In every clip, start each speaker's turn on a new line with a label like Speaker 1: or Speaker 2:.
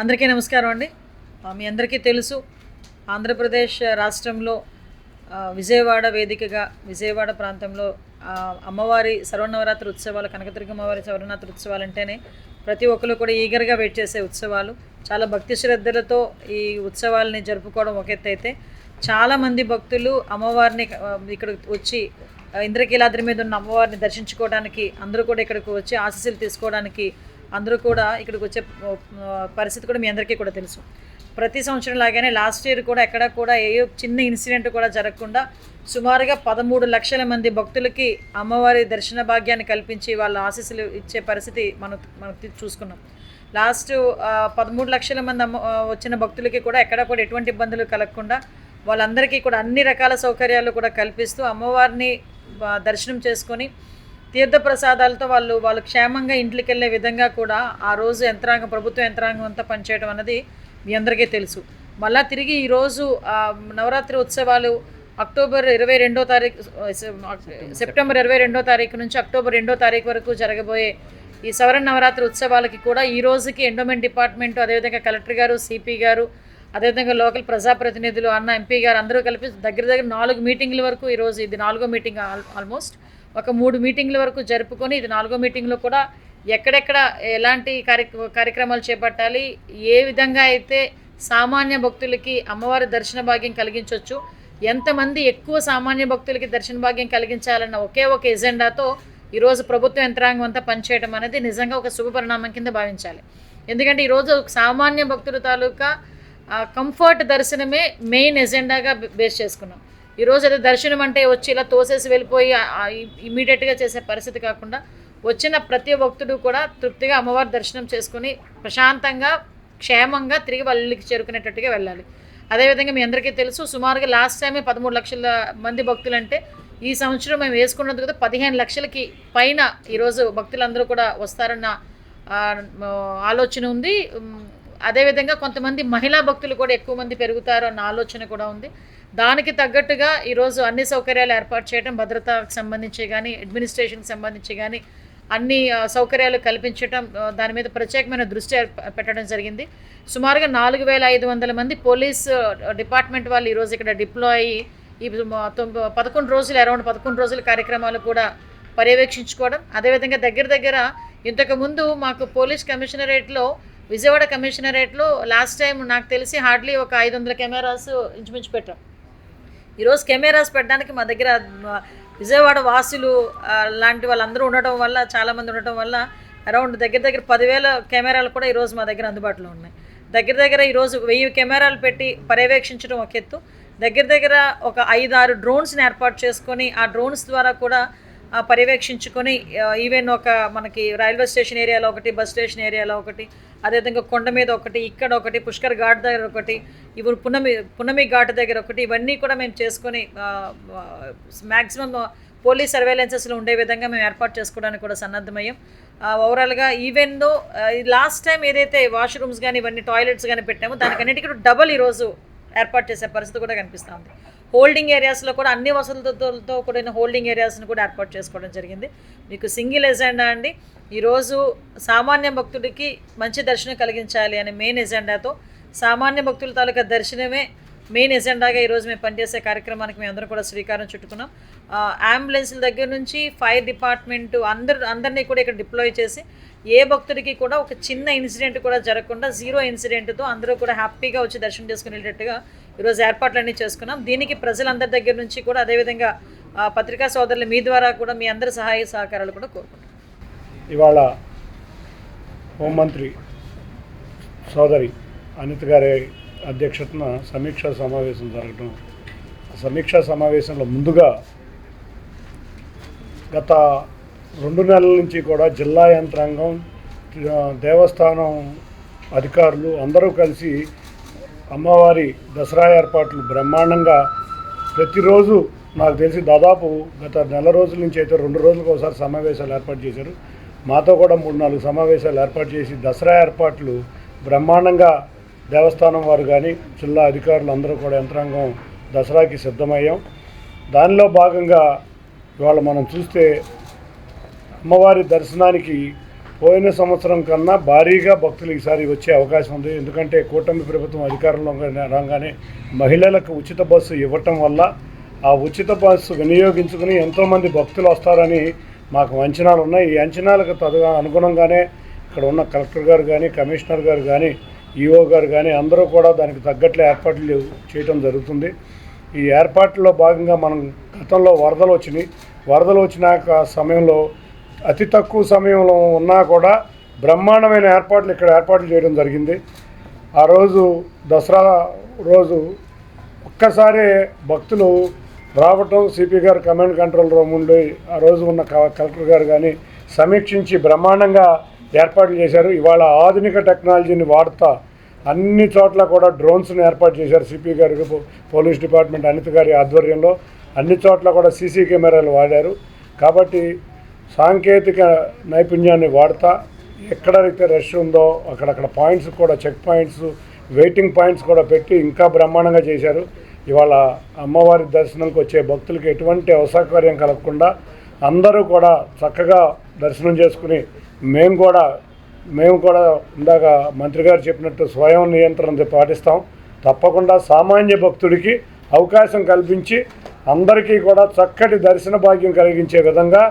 Speaker 1: అందరికీ నమస్కారం అండి. మీ అందరికీ తెలుసు ఆంధ్రప్రదేశ్ రాష్ట్రంలో విజయవాడ వేదికగా విజయవాడ ప్రాంతంలో అమ్మవారి సర్వనవరాత్రి ఉత్సవాలు కనకదుర్గ అమ్మవారి సర్వనవరాత్రి ఉత్సవాలు అంటేనే ప్రతి ఒక్కరు కూడా ఈగర్గా వెయిట్ చేసే ఉత్సవాలు. చాలా భక్తి శ్రద్ధలతో ఈ ఉత్సవాలని జరుపుకోవడం ఒక ఎత్తు అయితే చాలామంది భక్తులు అమ్మవారిని ఇక్కడ వచ్చి ఇంద్రకీలాద్రి మీద ఉన్న అమ్మవారిని దర్శించుకోవడానికి అందరూ కూడా ఇక్కడికి వచ్చి ఆశీస్సులు తీసుకోవడానికి అందరూ కూడా ఇక్కడికి వచ్చే పరిస్థితి కూడా మీ అందరికీ కూడా తెలుసు. ప్రతి సంవత్సరం లాగానే లాస్ట్ ఇయర్ కూడా ఎక్కడ కూడా ఏ చిన్న ఇన్సిడెంట్ కూడా జరగకుండా సుమారుగా పదమూడు లక్షల మంది భక్తులకి అమ్మవారి దర్శన భాగ్యాన్ని కల్పించి వాళ్ళ ఆశీస్సులు ఇచ్చే పరిస్థితి మనం మనం చూసుకున్నాం. లాస్ట్ పదమూడు లక్షల మంది అమ్మ వచ్చిన భక్తులకి కూడా ఎక్కడ కూడా ఎటువంటి ఇబ్బందులు కలగకుండా వాళ్ళందరికీ కూడా అన్ని రకాల సౌకర్యాలు కూడా కల్పిస్తూ అమ్మవారిని దర్శనం చేసుకొని తీర్థప్రసాదాలతో వాళ్ళు వాళ్ళు క్షేమంగా ఇంట్లోకి వెళ్ళే విధంగా కూడా ఆ రోజు యంత్రాంగం ప్రభుత్వ యంత్రాంగం అంతా పనిచేయడం అన్నది మీ అందరికీ తెలుసు. మళ్ళా తిరిగి ఈరోజు నవరాత్రి ఉత్సవాలు అక్టోబర్ ఇరవై రెండో తారీఖు సెప్టెంబర్. ఇరవై రెండో తారీఖు నుంచి అక్టోబర్ రెండో తారీఖు వరకు జరగబోయే ఈ సవరణ నవరాత్రి ఉత్సవాలకి కూడా ఈ రోజుకి ఎండోమెంట్ డిపార్ట్మెంట్ అదేవిధంగా కలెక్టర్ గారు సిపి గారు అదేవిధంగా లోకల్ ప్రజాప్రతినిధులు అన్న ఎంపీ గారు అందరూ కలిపి దగ్గర దగ్గర నాలుగు మీటింగ్ల వరకు ఈరోజు ఇది నాలుగో మీటింగ్ ఆల్- ఆల్మోస్ట్. ఒక మూడు మీటింగ్ల వరకు జరుపుకొని ఇది నాలుగో మీటింగ్లో కూడా ఎక్కడెక్కడ ఎలాంటి కార్య కార్యక్రమాలు చేపట్టాలి ఏ విధంగా అయితే సామాన్య భక్తులకి అమ్మవారి దర్శన భాగ్యం కలిగించవచ్చు ఎంతమంది ఎక్కువ సామాన్య భక్తులకి దర్శన భాగ్యం కలిగించాలన్న ఒకే ఒక ఎజెండాతో ఈరోజు ప్రభుత్వ యంత్రాంగం అంతా పనిచేయడం అనేది నిజంగా ఒక శుభ పరిణామం కింద భావించాలి. ఎందుకంటే ఈరోజు సామాన్య భక్తుల తాలూకా కంఫర్ట్ దర్శనమే మెయిన్ ఎజెండాగా బేస్ చేసుకున్నాం. ఈరోజు అయితే దర్శనం అంటే వచ్చి ఇలా తోసేసి వెళ్ళిపోయి ఇమీడియట్గా చేసే పరిస్థితి కాకుండా వచ్చిన ప్రతి భక్తుడు కూడా తృప్తిగా అమ్మవారి దర్శనం చేసుకుని ప్రశాంతంగా క్షేమంగా తిరిగి వాళ్ళకి చేరుకునేటట్టుగా వెళ్ళాలి. అదేవిధంగా మీ అందరికీ తెలుసు సుమారుగా లాస్ట్ టైమే పదమూడు లక్షల మంది భక్తులు అంటే ఈ సంవత్సరం మేము వేసుకున్నది కదా పదిహేను లక్షలకి పైన ఈరోజు భక్తులందరూ కూడా వస్తారన్న ఆలోచన ఉంది. అదేవిధంగా కొంతమంది మహిళా భక్తులు కూడా ఎక్కువ మంది పెరుగుతారు అన్న ఆలోచన కూడా ఉంది. దానికి తగ్గట్టుగా ఈరోజు అన్ని సౌకర్యాలు ఏర్పాటు చేయడం భద్రతకు సంబంధించి కానీ అడ్మినిస్ట్రేషన్కి సంబంధించి కానీ అన్ని సౌకర్యాలు కల్పించడం దాని మీద ప్రత్యేకమైన దృష్టి పెట్టడం జరిగింది. సుమారుగా నాలుగు వేల ఐదు వందల మంది పోలీస్ డిపార్ట్మెంట్ వాళ్ళు ఈరోజు ఇక్కడ డిప్లాయ్ అయ్యి ఈ పదకొండు రోజులు అరౌండ్ పదకొండు రోజుల కార్యక్రమాలు కూడా పర్యవేక్షించుకోవడం. అదేవిధంగా దగ్గర దగ్గర ఇంతకుముందు మాకు పోలీస్ కమిషనరేట్లో విజయవాడ కమిషనరేట్లో లాస్ట్ టైం నాకు తెలిసి హార్డ్లీ ఒక ఐదు వందల కెమెరాస్ ఇంచుమించు పెట్టాం. ఈరోజు కెమెరాస్ పెట్టడానికి మా దగ్గర విజయవాడ వాసులు లాంటి వాళ్ళందరూ ఉండటం వల్ల చాలామంది ఉండటం వల్ల అరౌండ్ దగ్గర దగ్గర పదివేల కెమెరాలు కూడా ఈరోజు మా దగ్గర అందుబాటులో ఉన్నాయి. దగ్గర దగ్గర ఈరోజు వెయ్యి కెమెరాలు పెట్టి పర్యవేక్షించడం ఒక ఎత్తు. దగ్గర దగ్గర ఒక ఐదు ఆరు డ్రోన్స్ని ఏర్పాటు చేసుకొని ఆ డ్రోన్స్ ద్వారా కూడా పర్యవేక్షించుకొని ఈవెన్ ఒక మనకి రైల్వే స్టేషన్ ఏరియాలో ఒకటి బస్ స్టేషన్ ఏరియాలో ఒకటి అదేవిధంగా కొండ మీద ఒకటి ఇక్కడ ఒకటి పుష్కర్ ఘాట్ దగ్గర ఒకటి ఇప్పుడు పునమి పునమి ఘాట్ దగ్గర ఒకటి ఇవన్నీ కూడా మేము చేసుకొని మ్యాక్సిమం పోలీస్ సర్వేలెన్సెస్లో ఉండే విధంగా మేము ఏర్పాటు చేసుకోవడానికి కూడా సన్నద్ధమయ్యాం. ఓవరాల్గా ఈవెన్ దో లాస్ట్ టైం ఏదైతే వాష్రూమ్స్ కానీ ఇవన్నీ టాయిలెట్స్ కానీ పెట్టామో దానికన్నిటికీ కూడా డబల్ ఈరోజు ఏర్పాటు చేసే పరిస్థితి కూడా కనిపిస్తుంది హోల్డింగ్ ఏరియాస్లో కూడా అన్ని వసతులతో కూడిన హోల్డింగ్ ఏరియాస్ని కూడా ఏర్పాటు చేసుకోవడం జరిగింది. మీకు సింగిల్ ఎజెండా అండి. ఈరోజు సామాన్య భక్తుడికి మంచి దర్శనం కలిగించాలి అనే మెయిన్ ఎజెండాతో సామాన్య భక్తుల తాలూకా దర్శనమే మెయిన్ ఎజెండాగా ఈరోజు మేము పనిచేసే కార్యక్రమానికి మేము అందరం కూడా శ్రీకారం చుట్టుకున్నాం. అంబులెన్స్ల దగ్గర నుంచి ఫైర్ డిపార్ట్మెంట్ అందరు అందరినీ కూడా ఇక్కడ డిప్లాయ్ చేసి ఏ భక్తుడికి కూడా ఒక చిన్న ఇన్సిడెంట్ కూడా జరగకుండా జీరో ఇన్సిడెంట్తో అందరూ కూడా హ్యాపీగా వచ్చి దర్శనం చేసుకునేటట్టుగా ఈరోజు ఏర్పాట్లన్నీ చేసుకున్నాం. దీనికి ప్రజలందరి దగ్గర నుంచి కూడా అదేవిధంగా ఆ, పత్రికా సోదరులు మీ ద్వారా కూడా మీ అందరి సహాయ సహకారాలు కూడా కోరుకుంటున్నాం.
Speaker 2: ఇవాళ హోంమంత్రి సోదరి అనిత గారి అధ్యక్షతన సమీక్షా సమావేశం జరగడం సమీక్షా సమావేశంలో ముందుగా గత రెండు నెలల నుంచి కూడా జిల్లా యంత్రాంగం దేవస్థానం అధికారులు అందరూ కలిసి అమ్మవారి దసరా ఏర్పాట్లు బ్రహ్మాండంగా ప్రతిరోజు నాకు తెలిసి దాదాపు గత నెల రోజుల నుంచి అయితే రెండు రోజులకు ఒకసారి సమావేశాలు ఏర్పాటు చేశారు. మాతో కూడా మూడు నాలుగు సమావేశాలు ఏర్పాటు చేసి దసరా ఏర్పాట్లు బ్రహ్మాండంగా దేవస్థానం వారు కానీ జిల్లా అధికారులు అందరూ కూడా యంత్రాంగం దసరాకి సిద్ధమయ్యాం. దానిలో భాగంగా ఇవాళ మనం చూస్తే అమ్మవారి దర్శనానికి పోయిన సంవత్సరం కన్నా భారీగా భక్తులు ఈసారి వచ్చే అవకాశం ఉంది. ఎందుకంటే కూటమి ప్రభుత్వం అధికారంలో రాగానే మహిళలకు ఉచిత బస్సు ఇవ్వటం వల్ల ఆ ఉచిత బస్సు వినియోగించుకుని ఎంతోమంది భక్తులు వస్తారని మాకు అంచనాలు ఉన్నాయి. ఈ అంచనాలకు తదుగా అనుగుణంగానే ఇక్కడ ఉన్న కలెక్టర్ గారు కానీ కమిషనర్ గారు కానీ ఈఓ గారు కానీ అందరూ కూడా దానికి తగ్గట్లే ఏర్పాట్లు చేయటం జరుగుతుంది. ఈ ఏర్పాట్లలో భాగంగా మనం గతంలో వరదలు వచ్చినాయి. వరదలు వచ్చినాక సమయంలో అతి తక్కువ సమయంలో ఉన్నా కూడా బ్రహ్మాండమైన ఏర్పాట్లు ఇక్కడ ఏర్పాట్లు చేయడం జరిగింది. ఆ రోజు దసరా రోజు ఒక్కసారే భక్తులు రావటం సిపి గారు కమాండ్ కంట్రోల్ రూమ్ ఉండి ఆ రోజు ఉన్న కలెక్టర్ గారు కానీ సమీక్షించి బ్రహ్మాండంగా ఏర్పాట్లు చేశారు. ఇవాళ ఆధునిక టెక్నాలజీని వాడుతా అన్ని చోట్ల కూడా డ్రోన్స్ని ఏర్పాటు చేశారు సిపి గారు పోలీస్ డిపార్ట్మెంట్ అనిత గారి ఆధ్వర్యంలో. అన్ని చోట్ల కూడా సీసీ కెమెరాలు వాడారు. కాబట్టి సాంకేతిక నైపుణ్యాన్ని వాడతా ఎక్కడైతే రష్ ఉందో అక్కడక్కడ పాయింట్స్ కూడా చెక్ పాయింట్స్ వెయిటింగ్ పాయింట్స్ కూడా పెట్టి ఇంకా బ్రహ్మాండంగా చేశారు. ఇవాళ అమ్మవారి దర్శనంకి వచ్చే భక్తులకి ఎటువంటి అసౌకర్యం కలగకుండా అందరూ కూడా చక్కగా దర్శనం చేసుకుని మేము కూడా మేము కూడా ఇందాక మంత్రి గారు చెప్పినట్టు స్వయం నియంత్రణ పాటిస్తాం. తప్పకుండా సామాన్య భక్తుడికి అవకాశం కల్పించి అందరికీ కూడా చక్కటి దర్శన భాగ్యం కలిగించే విధంగా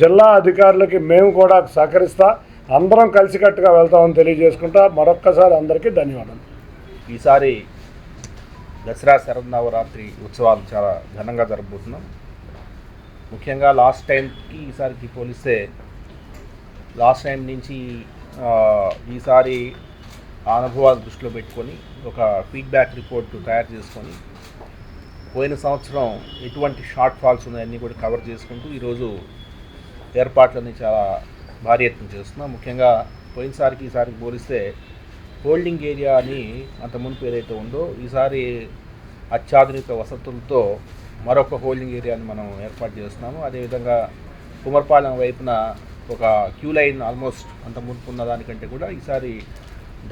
Speaker 2: జిల్లా అధికారులకి మేము కూడా సహకరిస్తా అందరం కలిసికట్టుగా వెళ్తామని తెలియజేసుకుంటా మరొక్కసారి అందరికీ ధన్యవాదాలు.
Speaker 3: ఈసారి దసరా శరన్నవరాత్రి ఉత్సవాలు చాలా ఘనంగా జరగబోతున్నాం. ముఖ్యంగా లాస్ట్ టైంకి ఈసారికి పోలిస్తే లాస్ట్ టైం నుంచి ఈసారి అనుభవాలు దృష్టిలో పెట్టుకొని ఒక ఫీడ్బ్యాక్ రిపోర్ట్ తయారు చేసుకొని పోయిన సంవత్సరం ఎటువంటి షార్ట్ ఫాల్స్ ఉన్నాయన్నీ కూడా కవర్ చేసుకుంటూ ఈరోజు ఏర్పాట్లని చాలా భారీ ఎత్తున చేస్తున్నాం. ముఖ్యంగా పోయినసారికి ఈసారికి పోలిస్తే హోల్డింగ్ ఏరియా అని అంత మునుపు ఏదైతే ఉందో ఈసారి అత్యాధునిక వసతులతో మరొక హోల్డింగ్ ఏరియాని మనం ఏర్పాటు చేస్తున్నాము. అదేవిధంగా కుమర్పాలెం వైపున ఒక క్యూ లైన్ ఆల్మోస్ట్ అంత మునుపు ఉన్న దానికంటే కూడా ఈసారి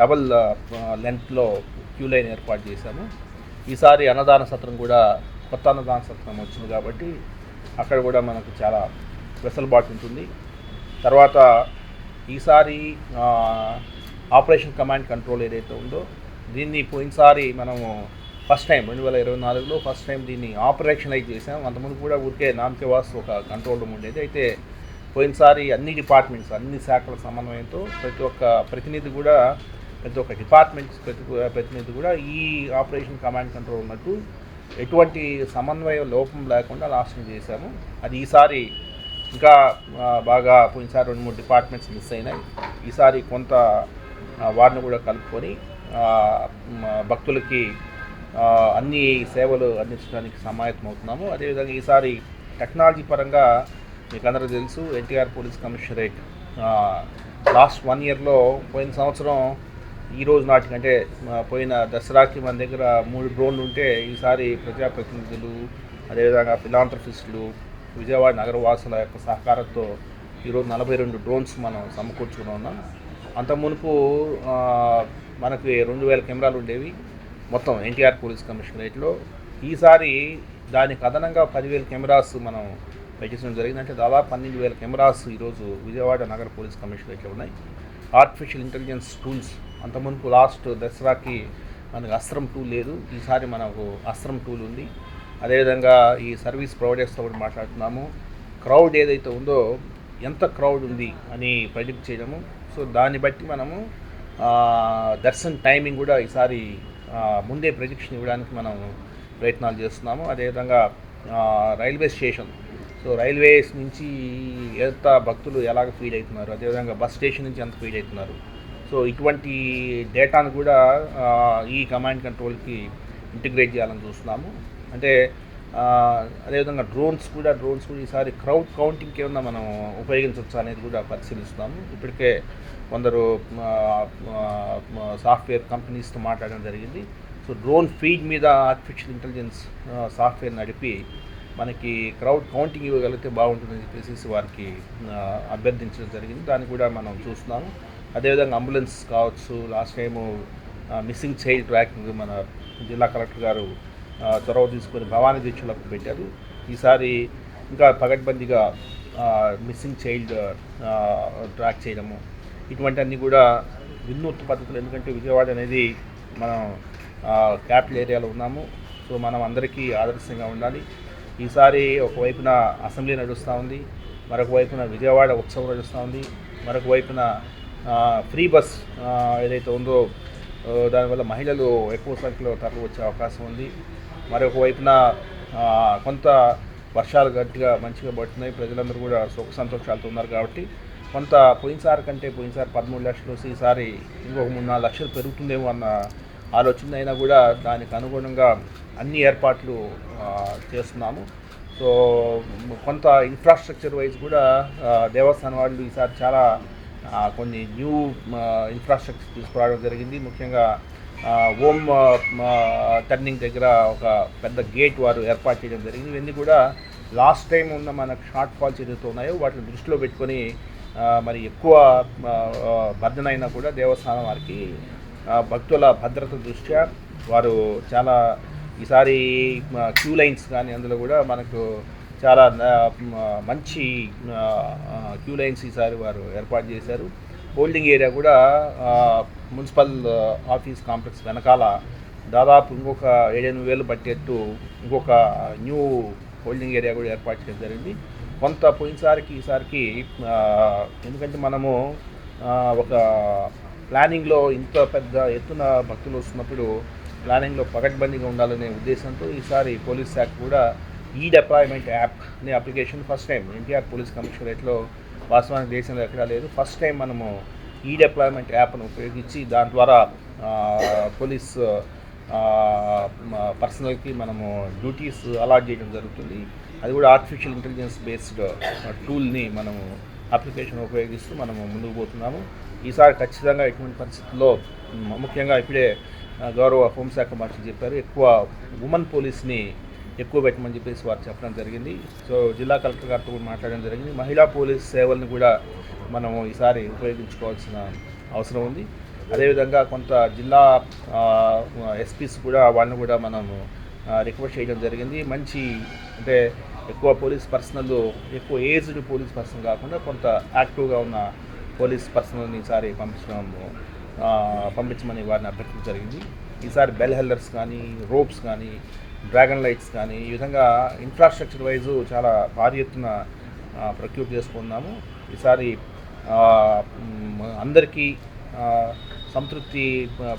Speaker 3: డబల్ లెంత్లో క్యూ లైన్ ఏర్పాటు చేశాము. ఈసారి అన్నదాన సత్రం కూడా కొత్త అన్నదాన సత్రం వచ్చింది కాబట్టి అక్కడ కూడా మనకు చాలా వెసులుబాటు ఉంటుంది. తర్వాత ఈసారి ఆపరేషన్ కమాండ్ కంట్రోల్ ఏదైతే ఉందో దీన్ని పోయినసారి మనము ఫస్ట్ టైం రెండు వేల ఇరవై నాలుగులో ఫస్ట్ టైం దీన్ని ఆపరేషనలైజ్ చేసాం అంతకుముందు కూడా ఊరికే నామకేవాస్ ఒక కంట్రోల్ రూమ్ ఉండేది. అయితే పోయినసారి అన్ని డిపార్ట్మెంట్స్ అన్ని శాఖల సమన్వయంతో ప్రతి ఒక్క ప్రతినిధి కూడా ప్రతి ఒక్క డిపార్ట్మెంట్స్ ప్రతి ప్రతినిధి కూడా ఈ ఆపరేషన్ కమాండ్ కంట్రోల్ ఉన్నట్టు ఎటువంటి సమన్వయ లోపం లేకుండా లాస్ట్ చేశాము. అది ఈసారి ఇంకా బాగా పోయినసారి రెండు మూడు డిపార్ట్మెంట్స్ మిస్ అయినాయి. ఈసారి కొంత వారిని కూడా కలుపుకొని భక్తులకి అన్ని సేవలు అందించడానికి సమాయత్తం అవుతున్నాము. అదేవిధంగా ఈసారి టెక్నాలజీ పరంగా మీకు అందరూ తెలుసు NTR police commissionerate last one ఇయర్లో పోయిన సంవత్సరం ఈ రోజు నాటికంటే అంటే పోయిన దసరాకి మన దగ్గర మూడు డ్రోన్లు ఉంటే ఈసారి ప్రజాప్రతినిధులు అదేవిధంగా ఫిలాంథ్రఫిస్టులు విజయవాడ నగరవాసుల యొక్క సహకారంతో ఈరోజు నలభై రెండు డ్రోన్స్ మనం సమకూర్చుకుని ఉన్నాం. అంత మునుపు మనకి రెండు వేల కెమెరాలు ఉండేవి. మొత్తం ఎన్టీఆర్ పోలీస్ కమిషనరేట్లో ఈసారి దానికి అదనంగా పదివేల కెమెరాస్ మనం పెట్టించడం జరిగింది అంటే దాదాపు పన్నెండు వేల కెమెరాస్ ఈరోజు విజయవాడ నగర పోలీస్ కమిషనరేట్లో ఉన్నాయి. ఆర్టిఫిషియల్ ఇంటెలిజెన్స్ టూల్స్ అంత మునుపు లాస్ట్ దసరాకి మనకు అస్త్రం టూల్ లేదు. ఈసారి మనకు అస్త్రం టూల్ ఉంది. అదేవిధంగా ఈ సర్వీస్ ప్రొవైడర్స్తో కూడా మాట్లాడుతున్నాము. క్రౌడ్ ఏదైతే ఉందో ఎంత క్రౌడ్ ఉంది అని ప్రెడిక్ట్ చేయడము. సో దాన్ని బట్టి మనము దర్శన్ టైమింగ్ కూడా ఈసారి ముందే ప్రొజెక్షన్ ఇవ్వడానికి మనం ప్రయత్నాలు చేస్తున్నాము. అదేవిధంగా రైల్వే స్టేషన్. సో రైల్వేస్ నుంచి ఎంత భక్తులు ఎలాగ ఫీడ్ అవుతున్నారు? అదేవిధంగా బస్ స్టేషన్ నుంచి ఎంత ఫీడ్ అవుతున్నారు? సో ఇటువంటి డేటాను కూడా ఈ కమాండ్ కంట్రోల్కి ఇంటిగ్రేట్ చేయాలని చూస్తున్నాము. అంటే అదేవిధంగా డ్రోన్స్ కూడా డ్రోన్స్ కూడా ఈసారి క్రౌడ్ కౌంటింగ్కి ఏమన్నా మనం ఉపయోగించవచ్చు అనేది కూడా పరిశీలిస్తున్నాము ఇప్పటికే కొందరు సాఫ్ట్వేర్ కంపెనీస్తో మాట్లాడడం జరిగింది. సో డ్రోన్ ఫీడ్ మీద ఆర్టిఫిషియల్ ఇంటెలిజెన్స్ సాఫ్ట్వేర్ నడిపి మనకి క్రౌడ్ కౌంటింగ్ ఇవ్వగలిగితే బాగుంటుందని చెప్పేసి వారికి అభ్యర్థించడం జరిగింది. దాన్ని కూడా మనం చూస్తున్నాము. అదేవిధంగా అంబులెన్స్ కావచ్చు last time missing child tracking మన జిల్లా కలెక్టర్ గారు చొరవ తీసుకొని భవానీ దీక్షలకు పెట్టారు. ఈసారి ఇంకా పగడ్బందీగా మిస్సింగ్ చైల్డ్ ట్రాక్ చేయడము. ఇటువంటివన్నీ కూడా వినూత్న పద్ధతులు ఎందుకంటే విజయవాడ అనేది మనం క్యాపిటల్ ఏరియాలో ఉన్నాము. సో మనం అందరికీ ఆదర్శంగా ఉండాలి. ఈసారి ఒకవైపున అసెంబ్లీ నడుస్తూ ఉంది. మరొక వైపున విజయవాడ ఉత్సవం నడుస్తూ ఉంది. మరొక వైపున ఫ్రీ బస్ ఏదైతే ఉందో దానివల్ల మహిళలు ఎక్కువ సంఖ్యలో తరలి వచ్చే అవకాశం ఉంది. మరొక వైపున కొంత వర్షాలు గట్టిగా మంచిగా పడుతున్నాయి. ప్రజలందరూ కూడా సుఖ సంతోషాలతో ఉన్నారు కాబట్టి కొంత పోయినసారి కంటే పోయినసారి పదమూడు లక్షలు ఈసారి ఇంకొక మూడు నాలుగు లక్షలు పెరుగుతుందేమో అన్న ఆలోచన అయినా కూడా దానికి అనుగుణంగా అన్ని ఏర్పాట్లు చేస్తున్నాము. సో కొంత ఇన్ఫ్రాస్ట్రక్చర్ వైజ్ కూడా దేవస్థానం వాళ్ళు ఈసారి చాలా కొన్ని న్యూ ఇన్ఫ్రాస్ట్రక్చర్ తీసుకురావడం జరిగింది. ముఖ్యంగా ఓం టర్నింగ్ దగ్గర ఒక పెద్ద గేట్ వారు ఏర్పాటు చేయడం జరిగింది. ఇవన్నీ కూడా లాస్ట్ టైం ఉన్న మనకు షార్ట్ ఫాల్స్ ఏదైతే ఉన్నాయో వాటిని దృష్టిలో పెట్టుకొని మరి ఎక్కువ భర్జన అయినా కూడా దేవస్థానం వారికి భక్తుల భద్రత దృష్ట్యా వారు చాలా ఈసారి క్యూ లైన్స్ కానీ అందులో కూడా మనకు చాలా మంచి క్యూ లైన్స్ ఈసారి వారు ఏర్పాటు చేశారు. హోల్డింగ్ ఏరియా కూడా మున్సిపల్ ఆఫీస్ కాంప్లెక్స్ వెనకాల దాదాపు ఇంకొక ఏడెనిమిది వేలు పట్టేట్టు ఇంకొక న్యూ హోల్డింగ్ ఏరియా కూడా ఏర్పాటు చేయడం జరిగింది. కొంత పోయినసారికి ఈసారికి ఎందుకంటే మనము ఒక ప్లానింగ్లో ఇంత పెద్ద ఎత్తున భక్తులు వస్తున్నప్పుడు ప్లానింగ్లో పకడ్బందీగా ఉండాలనే ఉద్దేశంతో ఈసారి పోలీస్ శాఖ కూడా ఈ డిప్లాయ్మెంట్ యాప్ అనే application first time NTR police కమిషనరేట్లో వాస్తవానికి దేశంలో ఎక్కడా లేదు. ఫస్ట్ టైం మనము ఈ డిప్లాయ్మెంట్ యాప్ను ఉపయోగించి దాని ద్వారా పోలీస్ పర్సనల్కి మనము డ్యూటీస్ అలాట్ చేయడం జరుగుతుంది. అది కూడా ఆర్టిఫిషియల్ ఇంటెలిజెన్స్ బేస్డ్ టూల్ని మనము అప్లికేషన్ ఉపయోగిస్తూ మనము ముందుకు పోతున్నాము. ఈసారి ఖచ్చితంగా ఎటువంటి పరిస్థితుల్లో ముఖ్యంగా ఇప్పుడే గౌరవ హోంశాఖ మంత్రి చెప్పారు ఎక్కువ ఉమెన్ పోలీస్ని ఎక్కువ పెట్టమని చెప్పేసి వారు చెప్పడం జరిగింది. సో జిల్లా కలెక్టర్ గారితో కూడా మాట్లాడడం జరిగింది. మహిళా పోలీస్ సేవలను కూడా మనము ఈసారి ఉపయోగించుకోవాల్సిన అవసరం ఉంది. అదేవిధంగా కొంత జిల్లా ఎస్పీస్ కూడా వాళ్ళని కూడా మనము రిక్వెస్ట్ చేయడం జరిగింది. మంచి అంటే ఎక్కువ పోలీస్ పర్సనల్ ఎక్కువ ఏజ్డ్ పోలీస్ పర్సన్ కాకుండా కొంత యాక్టివ్గా ఉన్న పోలీస్ పర్సనల్ని ఈసారి పంపించడం పంపించమని వారిని అభ్యర్థించడం జరిగింది. ఈసారి బెల్ హెల్లర్స్ కానీ రోప్స్ కానీ డ్రాగన్ లైట్స్ కానీ ఈ విధంగా ఇన్ఫ్రాస్ట్రక్చర్ వైజ్ చాలా భారీ ఎత్తున ప్రొక్యూర్ చేసుకున్నాము. ఈసారి అందరికీ సంతృప్తి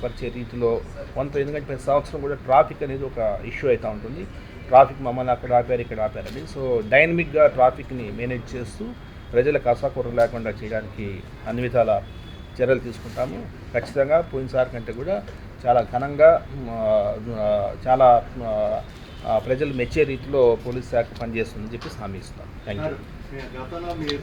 Speaker 3: పరిచే రీతిలో కొంత ఎందుకంటే ప్రతి సంవత్సరం కూడా ట్రాఫిక్ అనేది ఒక ఇష్యూ అవుతూ ఉంటుంది. ట్రాఫిక్ మమ్మల్ని అక్కడ ఆపారు ఇక్కడ ఆపారని. సో డైనమిక్గా ట్రాఫిక్ని మేనేజ్ చేస్తూ ప్రజలకు అసౌకర్యం లేకుండా చేయడానికి అన్ని విధాల చర్యలు తీసుకుంటాము. ఖచ్చితంగా పోయినసారి కంటే కూడా చాలా ఘనంగా చాలా ప్రజలు మెచ్చే రీతిలో పోలీస్ శాఖ పనిచేస్తుందని చెప్పి హామీ ఇస్తాం థ్యాంక్ యూ